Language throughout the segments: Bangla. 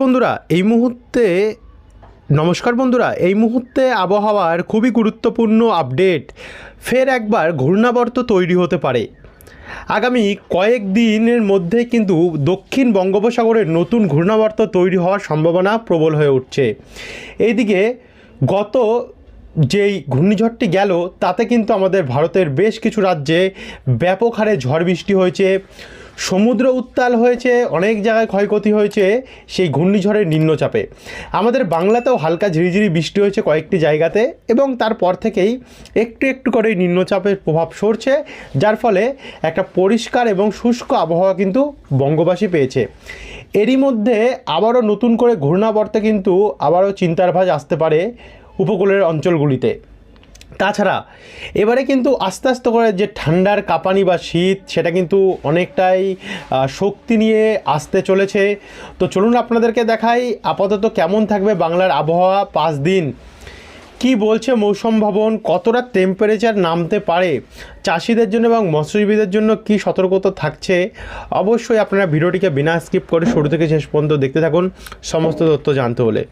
বন্ধুরা, এই মুহূর্তে, নমস্কার বন্ধুরা, এই মুহূর্তে আবহাওয়ার খুবই গুরুত্বপূর্ণ আপডেট, ফের একবার ঘূর্ণাবর্ত তৈরি হতে পারে। আগামী কয়েক দিনের মধ্যে কিন্তু দক্ষিণ বঙ্গোপসাগরের নতুন ঘূর্ণাবর্ত তৈরি হওয়ার সম্ভাবনা প্রবল হয়ে উঠছে। এইদিকে গত যেই ঘূর্ণিঝড়টি গেল, তাতে কিন্তু আমাদের ভারতের বেশ কিছু রাজ্যে ব্যাপক হারে ঝড় বৃষ্টি হয়েছে। সমুদ্র উত্তাল হয়েছে, অনেক জায়গায় ক্ষয়ক্ষতি হয়েছে, সেই ঘূর্ণিঝড়ের নিম্নচাপে। আমাদের বাংলাতেও হালকা ঝিরিঝিরি বৃষ্টি হয়েছে কয়েকটি জায়গাতে এবং তারপর থেকেই একটু একটু করে নিম্নচাপের প্রভাব সরছে, যার ফলে একটা পরিষ্কার এবং শুষ্ক আবহাওয়া কিন্তু বঙ্গবাসী পেয়েছে। এরই মধ্যে আবারও নতুন করে ঘূর্ণাবর্তে কিন্তু আবারও চিন্তার ভাঁজ আসতে পারে উপকূলের অঞ্চলগুলিতে। তাছাড়া, এবারে কিন্তু আস্তে আস্তে করে যে ঠান্ডার কাঁপানি বা শীত, সেটা কিন্তু অনেকটাই শক্তি নিয়ে আসতে চলেছে। তো চলুন আপনাদেরকে দেখাই আপাতত কেমন থাকবে বাংলার আবহাওয়া পাঁচ দিন। কি বলছে মৌসুম ভবন? কতটা টেম্পারেচার নামতে পারে? চাষিদের জন্য এবং মৎস্যজীবীদের জন্য কি সতর্কতা থাকছে? অবশ্যই আপনারা ভিডিওটিকে বিনা স্কিপ করে শুরু থেকে শেষ পর্যন্ত দেখতে থাকুন। সমস্ত তথ্য জানতে হলে।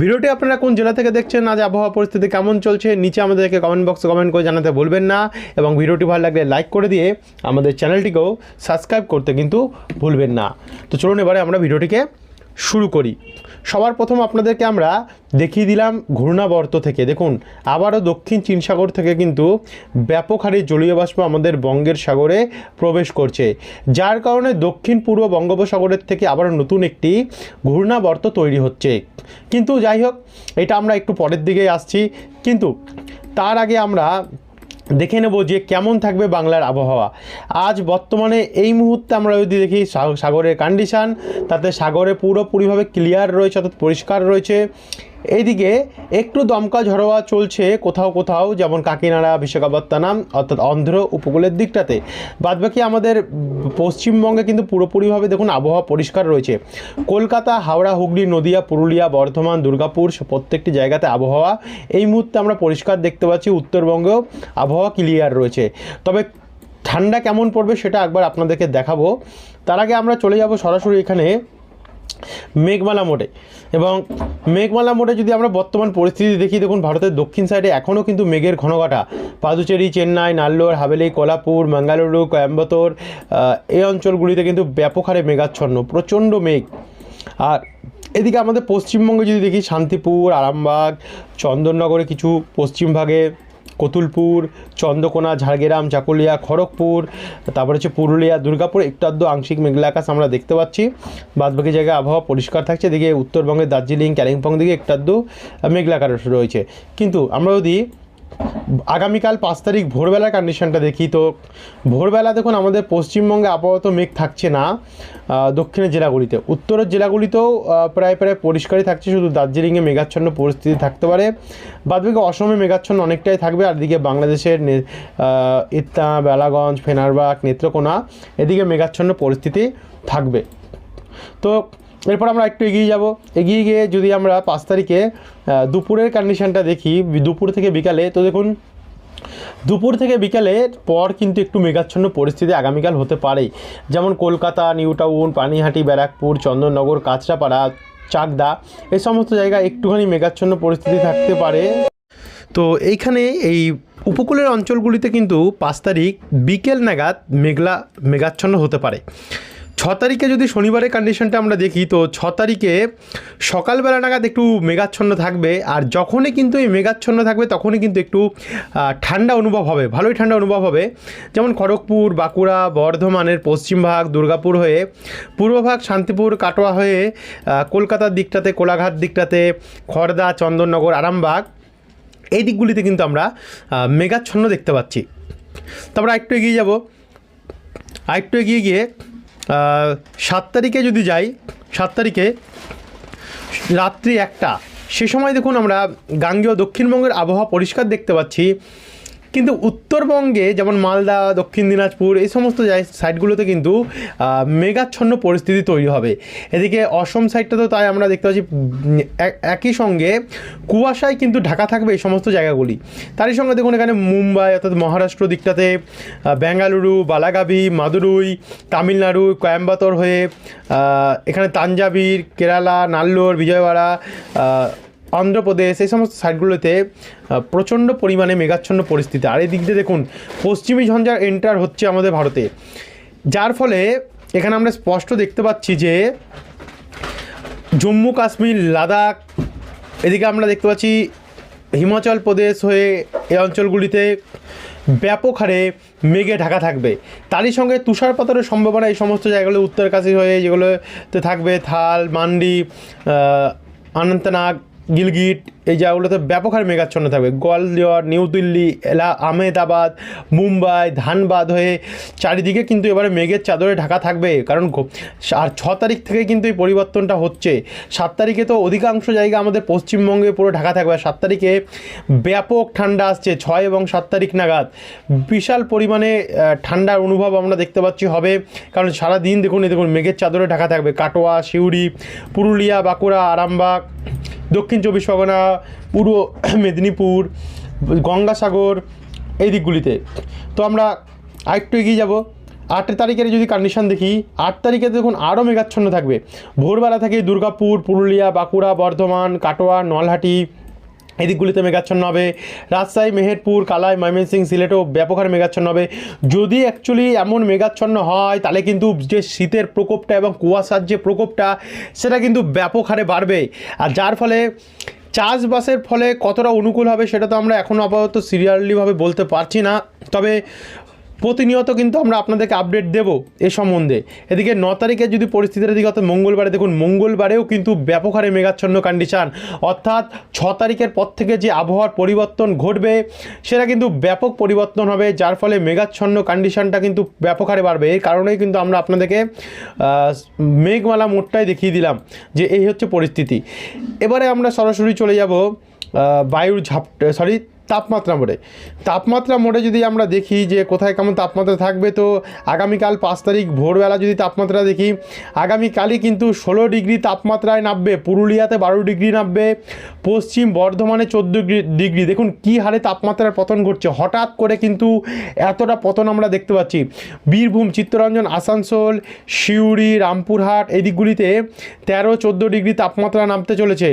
ভিডিওটি আপনারা কোন জেলা থেকে দেখছেন, আজ আবহাওয়া পরিস্থিতি কেমন চলছে, নিচে আমাদেরকে কমেন্ট বক্সে কমেন্ট করে জানাতে ভুলবেন না। এবং ভিডিওটি ভালো লাগলে লাইক করে দিয়ে আমাদের চ্যানেলটিকেও সাবস্ক্রাইব করতে কিন্তু ভুলবেন না। তো চলুন এবারে আমরা ভিডিওটিকে শুরু করি। সবার প্রথম আপনাদেরকে আমরা দেখিয়ে দিলাম ঘূর্ণাবর্ত থেকে। দেখুন, আবারও দক্ষিণ চীন সাগর থেকে কিন্তু ব্যাপক হারে জলীয় বাষ্প আমাদের বঙ্গের সাগরে প্রবেশ করছে। যার কারণে দক্ষিণ পূর্ব বঙ্গোপসাগরের থেকে আবারও নতুন একটি ঘূর্ণাবর্ত তৈরি হচ্ছে। কিন্তু যাই হোক, এটা আমরা একটু পরের দিকে আসছি। কিন্তু তার আগে আমরা দেখে নেব যে কেমন থাকবে বাংলার আবহাওয়া। আজ বর্তমানে এই মুহূর্তে আমরা যদি দেখি সাগরের কন্ডিশান তাতে সাগরে পুরোপুরিভাবে ক্লিয়ার রয়েছে অর্থাৎ পরিষ্কার রয়েছে। এইদিকে একটু দমকা ঝড়োয়া চলছে কোথাও কোথাও, যেমন কাকিনাড়া, বিশাখাপত্তনম, অর্থাৎ অন্ধ্র উপকূলের দিকটাতে। বাদবাকি আমাদের পশ্চিমবঙ্গে কিন্তু পুরোপুরিভাবে দেখুন আবহাওয়া পরিষ্কার রয়েছে। কলকাতা, হাওড়া, হুগলি, নদিয়া, পুরুলিয়া, বর্ধমান, দুর্গাপুর, প্রত্যেকটি জায়গাতে আবহাওয়া। এই মুহূর্তে আমরা পরিষ্কার দেখতে পাচ্ছি উত্তরবঙ্গেও আবহাওয়া ক্লিয়ার রয়েছে। তবে ঠান্ডা কেমন পড়বে সেটা একবার আপনাদেরকে দেখাবো। তার আগে আমরা চলে যাব সরাসরি এখানে মেঘমালা মোড়ে। এবং মেঘমালা মোড়ে যদি আমরা বর্তমান পরিস্থিতি দেখি, দেখুন ভারতের দক্ষিণ সাইডে এখনও কিন্তু মেঘের ঘনঘটা। পাদুচেরি, চেন্নাই, নাল্লোর, হাভেলি, কোলাপুর বেঙ্গালুরু কোয়েম্বাটোর এই অঞ্চলগুলিতে কিন্তু ব্যাপক হারে মেঘাচ্ছন্ন, প্রচণ্ড মেঘ। আর এদিকে আমাদের পশ্চিমবঙ্গে যদি দেখি, শান্তিপুর, আরামবাগ, চন্দননগরে কিছু পশ্চিমভাগে কতুলপুর, চন্দ্রকোনা, ঝাড়গ্রাম, চাকুলিয়া, খড়গপুর, তারপরে হচ্ছে পুরুলিয়া, দুর্গাপুর, একটু আধ আংশিক মেঘলা আকাশ আমরা দেখতে পাচ্ছি। বাদবাকি জায়গায় আবহাওয়া পরিষ্কার থাকছে, এদিকে উত্তরবঙ্গের দার্জিলিং কালিম্পং দিকে একটু আধ মেঘলা আকাশ রয়েছে। কিন্তু আমরা যদি আগামীকাল পাঁচ তারিখ ভোরবেলার কন্ডিশনটা দেখি তো। ভোরবেলা দেখুন, আমাদের পশ্চিমবঙ্গে আপাতত মেঘ থাকছে না দক্ষিণের জেলাগুলিতে। উত্তরের জেলাগুলিতেও প্রায় প্রায় পরিষ্কারই থাকছে, শুধু দার্জিলিংয়ে মেঘাচ্ছন্ন পরিস্থিতি থাকতে পারে। বাদবাকি অসমে মেঘাচ্ছন্ন অনেকটাই থাকবে, আর এদিকে বাংলাদেশের ইত্তা বেলাগঞ্জ, ফেনারবাগ, নেত্রকোনা, এদিকে মেঘাচ্ছন্ন পরিস্থিতি থাকবে। তো এরপর আমরা একটু এগিয়ে যাব। এগিয়ে গিয়ে যদি আমরা পাঁচ তারিখে দুপুরের কন্ডিশানটা দেখি, দুপুর থেকে বিকালে, তো দেখুন, দুপুর থেকে বিকালের পর কিন্তু একটু মেঘাচ্ছন্ন পরিস্থিতি আগামীকাল হতে পারে যেমন কলকাতা, নিউ টাউন, পানিহাটি, ব্যারাকপুর, চন্দননগর, কাঁচরাপাড়া, চাকদা, এই সমস্ত জায়গায় একটুখানি মেঘাচ্ছন্ন পরিস্থিতি থাকতে পারে। তো এইখানে এই উপকূলের অঞ্চলগুলিতে কিন্তু পাঁচ তারিখ বিকেল নাগাদ মেঘলা, মেঘাচ্ছন্ন হতে পারে। ছ তারিখে যদি শনিবারের কন্ডিশনটা আমরা দেখি, তো ছ তারিখে সকালবেলা নাগাদ একটু মেঘাচ্ছন্ন থাকবে। আর যখনই কিন্তু এই মেঘাচ্ছন্ন থাকবে, তখনই কিন্তু একটু ঠান্ডা অনুভব হবে। ভালোই ঠান্ডা অনুভব হবে। যেমন খড়গপুর, বাঁকুড়া, বর্ধমানের পশ্চিমভাগ দুর্গাপুর হয়ে পূর্বভাগ শান্তিপুর, কাটোয়া হয়ে কলকাতার দিকটাতে, কোলাঘাট দিকটাতে খড়দা চন্দননগর, আরামবাগ, এই দিকগুলিতে কিন্তু আমরা মেঘাচ্ছন্ন দেখতে পাচ্ছি। তারপর আরেকটু এগিয়ে যাব। আরেকটু এগিয়ে গিয়ে সাত তারিখে যদি যাই, সাত তারিখে রাত্রি একটা, সে সময় দেখুন আমরা গাঙ্গেয় দক্ষিণবঙ্গের আবহাওয়া পরিষ্কার দেখতে পাচ্ছি। কিন্তু উত্তরবঙ্গে যেমন মালদা, দক্ষিণ দিনাজপুর, এই সমস্ত সাইডগুলোতে কিন্তু মেঘাচ্ছন্ন পরিস্থিতি তৈরি হবে। এদিকে অসম সাইডটা তো তাই আমরা দেখতে পাচ্ছি এক- একই সঙ্গে কুয়াশায় কিন্তু ঢাকা থাকবে এই সমস্ত জায়গাগুলি। তারই সঙ্গে দেখুন এখানে মুম্বাই অর্থাৎ মহারাষ্ট্র দিকটাতে বেঙ্গালুরু বালাগাভি মাদুরুই, তামিলনাড়ু কোয়েম্বাতোর হয়ে এখানে তাঞ্জাবির, কেরালা, নাল্লোর, বিজয়ওয়াড়া অন্ধ্রপ্রদেশ, এই সমস্ত সাইডগুলোতে প্রচণ্ড পরিমাণে মেঘাচ্ছন্ন পরিস্থিতি। আর এই দিক দিয়ে দেখুন, পশ্চিমী ঝঞ্ঝা এন্টার হচ্ছে আমাদের ভারতে। যার ফলে এখানে আমরা স্পষ্ট দেখতে পাচ্ছি যে, জম্মু, কাশ্মীর, লাদাখ, এদিকে আমরা দেখতে পাচ্ছি হিমাচল প্রদেশ হয়ে এই অঞ্চলগুলিতে ব্যাপক হারে মেঘে ঢাকা থাকবে। তারই সঙ্গে তুষারপাতের সম্ভাবনা এই সমস্ত জায়গাগুলো, উত্তরকাশী হয়ে যেগুলোতে থাকবে, থাল, মান্ডি অনন্তনাগ গিলগিট, এই জায়গাগুলোতে ব্যাপক হারে মেঘাচ্ছন্ন থাকবে। গোয়ালিয়র নিউ দিল্লি, এলা, আহমেদাবাদ, মুম্বাই, ধানবাদ হয়ে চারিদিকে কিন্তু এবারে মেঘের চাদরে ঢাকা থাকবে। কারণ আর ছ তারিখ থেকে কিন্তু এই পরিবর্তনটা হচ্ছে। সাত তারিখে তো অধিকাংশ জায়গা আমাদের পশ্চিমবঙ্গে পুরো ঢাকা থাকবে। আর সাত তারিখে ব্যাপক ঠান্ডা আসছে, ছয় এবং সাত তারিখ নাগাদ। বিশাল পরিমাণে ঠান্ডার অনুভব আমরা দেখতে পাচ্ছি হবে। কারণ সারা দিন দেখুন, এই দেখুন, মেঘের চাদরে ঢাকা থাকবে। কাটোয়া, সিউড়ি, পুরুলিয়া, বাঁকুড়া, আরামবাগ দক্ষিণ চব্বিশ পরগনা, পূর্ব মেদিনীপুর, গঙ্গাসাগর, এই দিকগুলিতে। তো আমরা আরেকটু এগিয়ে যাব। আট তারিখের যদি কন্ডিশন দেখি, আট তারিখে দেখুন আরও মেঘাচ্ছন্ন থাকবে। ভোরবেলা থেকে দুর্গাপুর, পুরুলিয়া, বাঁকুড়া, বর্ধমান, কাটোয়া, নলহাটি এই দিকগুলিতে মেঘাচ্ছন্ন হবে। রাজশাহী, মেহেরপুর কালাই ময়মনসিং, সিলেটও ব্যাপক হারে মেঘাচ্ছন্ন হবে। যদি অ্যাকচুয়ালি এমন মেঘাচ্ছন্ন হয়, তাহলে কিন্তু যে শীতের প্রকোপটা এবং কুয়াশার যে প্রকোপটা, সেটা কিন্তু ব্যাপক হারে বাড়বে। আর যার ফলে চাষবাসের ফলে কতটা অনুকূল হবে, সেটা তো আমরা এখনও আপাতত সিরিয়ালিভাবে বলতে পারছি না। তবে প্রতিনিয়ত কিন্তু আমরা আপনাদেরকে আপডেট দেব এ সম্বন্ধে। এদিকে ন তারিখে যদি পরিস্থিতির দিকে অর্থাৎ মঙ্গলবারে, দেখুন মঙ্গলবারেও কিন্তু ব্যাপক হারে মেঘাচ্ছন্ন কন্ডিশন অর্থাৎ ছ তারিখের পর থেকে যে আবহাওয়ার পরিবর্তন ঘটবে, সেটা কিন্তু ব্যাপক পরিবর্তন হবে, যার ফলে মেঘাচ্ছন্ন কন্ডিশনটা কিন্তু ব্যাপক হারে বাড়বে। এই কারণেই কিন্তু আমরা আপনাদেরকে মেঘমালা মোটটাই দেখিয়ে দিলাম যে এই হচ্ছে পরিস্থিতি। এবারে আমরা সরাসরি চলে যাব বায়ুর ঝাপ সরি তাপমাত্রা মোড়ে। তাপমাত্রা মোড়ে যদি আমরা দেখি যে কোথায় কেমন তাপমাত্রা থাকবে, তো আগামীকাল পাঁচ তারিখ ভোরবেলা যদি তাপমাত্রা দেখি, আগামীকালই কিন্তু ষোলো ডিগ্রি তাপমাত্রায় নামবে, পুরুলিয়াতে বারো ডিগ্রি নামবে, পশ্চিম বর্ধমানে চোদ্দ ডিগ্রি দেখুন কী হারে তাপমাত্রার পতন ঘটছে। হঠাৎ করে কিন্তু এতটা পতন আমরা দেখতে পাচ্ছি। বীরভূম, চিত্তরঞ্জন, আসানসোল, সিউড়ি, রামপুরহাট এই দিকগুলিতে তেরো চোদ্দ ডিগ্রি তাপমাত্রা নামতে চলেছে।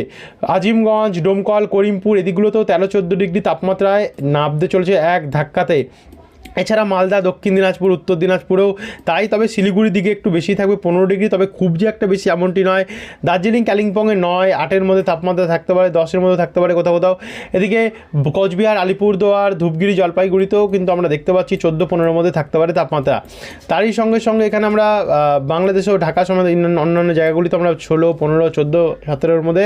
আজিমগঞ্জ, ডোমকল, করিমপুর এদিকগুলোতেও তেরো চোদ্দ ডিগ্রি তাপমাত্রায় নাবতে চলেছে এক ধাক্কাতে। এছাড়া মালদা, দক্ষিণ দিনাজপুর, উত্তর দিনাজপুরেও তাই তবে শিলিগুড়ির দিকে একটু বেশি থাকবে, পনেরো ডিগ্রি, তবে খুব যে একটা বেশি এমনটি নয়। দার্জিলিং, কালিম্পংয়ে নয়, আটের মধ্যে তাপমাত্রা থাকতে পারে, দশের মধ্যে থাকতে পারে কোথাও কোথাও। এদিকে কোচবিহার, আলিপুরদুয়ার, ধূপগিরি, জলপাইগুড়িতেও কিন্তু আমরা দেখতে পাচ্ছি চোদ্দ, পনেরোর মধ্যে থাকতে পারে তাপমাত্রা। তারই সঙ্গে সঙ্গে এখানে আমরা বাংলাদেশেও ঢাকা সমেত অন্যান্য জায়গাগুলিতে আমরা ষোলো, পনেরো, চোদ্দ, সতেরোর মধ্যে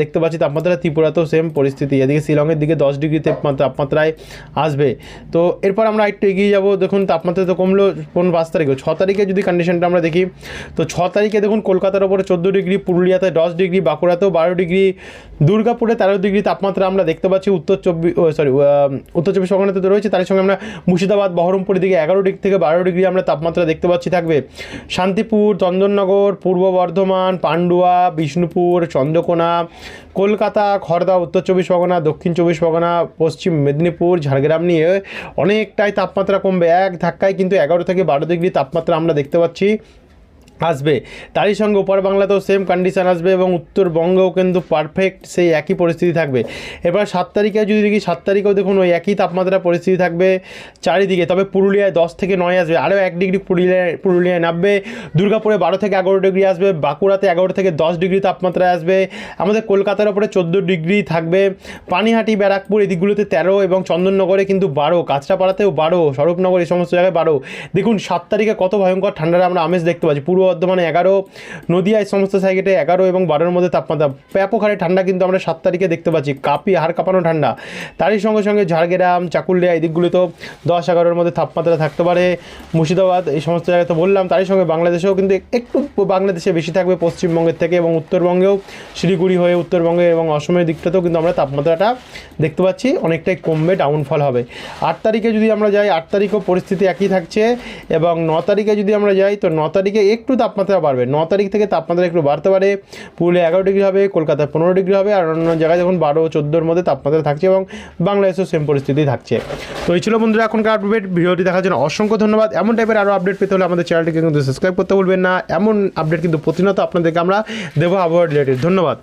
দেখতে পাচ্ছি তাপমাত্রা। ত্রিপুরাতেও সেম পরিস্থিতি। এদিকে শিলংয়ের দিকে দশ ডিগ্রি তাপমাত্রায় আসবে। তো এরপর আমরা একটু এগিয়ে যাব। দেখুন, তাপমাত্রা তো কমলো কোন পাঁচ তারিখে? ছ তারিখে যদি কন্ডিশনটা আমরা দেখি, তো ছ তারিখে দেখুন, কলকাতার ওপরে চোদ্দ ডিগ্রি, পুরুলিয়াতে দশ ডিগ্রি, বাঁকুড়াতেও বারো ডিগ্রি, দুর্গাপুরে তেরো ডিগ্রি তাপমাত্রা আমরা দেখতে পাচ্ছি। উত্তর চব্বিশ সরি উত্তর চব্বিশ পরগনাতে তো রয়েছে, তার সঙ্গে আমরা মুর্শিদাবাদ, বহরমপুরের দিকে এগারো ডিগ্রি থেকে বারো ডিগ্রি আমরা তাপমাত্রা দেখতে পাচ্ছি থাকবে। শান্তিপুর, চন্দননগর, পূর্ব বর্ধমান, পান্ডুয়া, বিষ্ণুপুর, চন্দ্রকোনা, কলকাতা খড়দা উত্তর চব্বিশ পরগনা, দক্ষিণ চব্বিশ পরগনা, পশ্চিম মেদিনীপুর, ঝাড়গ্রাম নিয়ে অনেকটাই তাপমাত্রা কমবে। এক ধাক্কায় কিন্তু এগারো থেকে বারো ডিগ্রি তাপমাত্রা আমরা দেখতে পাচ্ছি। আসবে। তারই সঙ্গে উপর বাংলাতেও সেম কন্ডিশন আসবে এবং উত্তরবঙ্গেও কিন্তু পারফেক্ট সেই একই পরিস্থিতি থাকবে। এবার সাত তারিখে যদি দেখি, সাত তারিখেও দেখুন ওই একই তাপমাত্রা পরিস্থিতি থাকবে চারিদিকে। তবে পুরুলিয়ায় দশ থেকে নয় আসবে, আরও এক ডিগ্রি পুরুলিয়ায় পুরুলিয়ায় নামবে। দুর্গাপুরে বারো থেকে এগারো ডিগ্রি আসবে, বাঁকুড়াতে এগারো থেকে দশ ডিগ্রি তাপমাত্রায় আসবে। আমাদের কলকাতার ওপরে চোদ্দ ডিগ্রি থাকবে। পানিহাটি, ব্যারাকপুর এই দিকগুলোতে তেরো এবং চন্দননগরে কিন্তু বারো, কাঁচরাপাড়াতেও বারো, স্বরূপনগর এই সমস্ত জায়গায় বারো। দেখুন, সাত তারিখে কত ভয়ঙ্কর ঠান্ডার আমরা আমেজ দেখতে পাচ্ছি। পূর্ব বর্ধমানে এগারো নদিয়া এই সমস্ত সাইকেটে এগারো এবং বারোর মধ্যে তাপমাত্রা। ব্যাপক হারে ঠান্ডা কিন্তু আমরা সাত তারিখে দেখতে পাচ্ছি। কাপি, হাড় কাঁপানো ঠান্ডা। তারই সঙ্গে সঙ্গে ঝাড়গ্রাম, চাকুলিয়া এই দিকগুলিতেও দশ, এগারোর মধ্যে তাপমাত্রা থাকতে পারে। মুর্শিদাবাদ এই সমস্ত জায়গায় তো বললাম, তারই সঙ্গে বাংলাদেশেও কিন্তু একটু বাংলাদেশে বেশি থাকবে পশ্চিমবঙ্গের থেকে এবং উত্তরবঙ্গেও শিলিগুড়ি হয়ে উত্তরবঙ্গে এবং অসমের দিকটাতেও কিন্তু আমরা তাপমাত্রাটা দেখতে পাচ্ছি। অনেকটাই কমবে, ডাউনফল হবে। আট তারিখে যদি আমরা যাই, আট তারিখও পরিস্থিতি একই থাকছে এবং ন তারিখে যদি আমরা যাই, তো ন তারিখে একটু তাপমাত্রা বাড়বে। ন তারিখ থেকে তাপমাত্রা একটু বাড়তে পারে। পুরুলিয়া এগারো ডিগ্রি হবে কলকাতায় পনেরো ডিগ্রি হবে আর অন্যান্য জায়গায় যখন বারো চোদ্দোর মধ্যে তাপমাত্রা থাকছে এবং বাংলাদেশেও সেম পরিস্থিতি থাকছে। তো এই ছিল বন্ধুরা এখনকার আপডেট ভিডিওটি দেখার জন্য অসংখ্য ধন্যবাদ। এমন টাইপের আরও আপডেট পেতে হলে আমাদের চ্যানেলটিকে কিন্তু সাবস্ক্রাইব করতে ভুলবেন না। এমন আপডেট কিন্তু প্রতিনিয়ত আপনাদেরকে আমরা দেবো আবহাওয়া রিলেটেড ধন্যবাদ।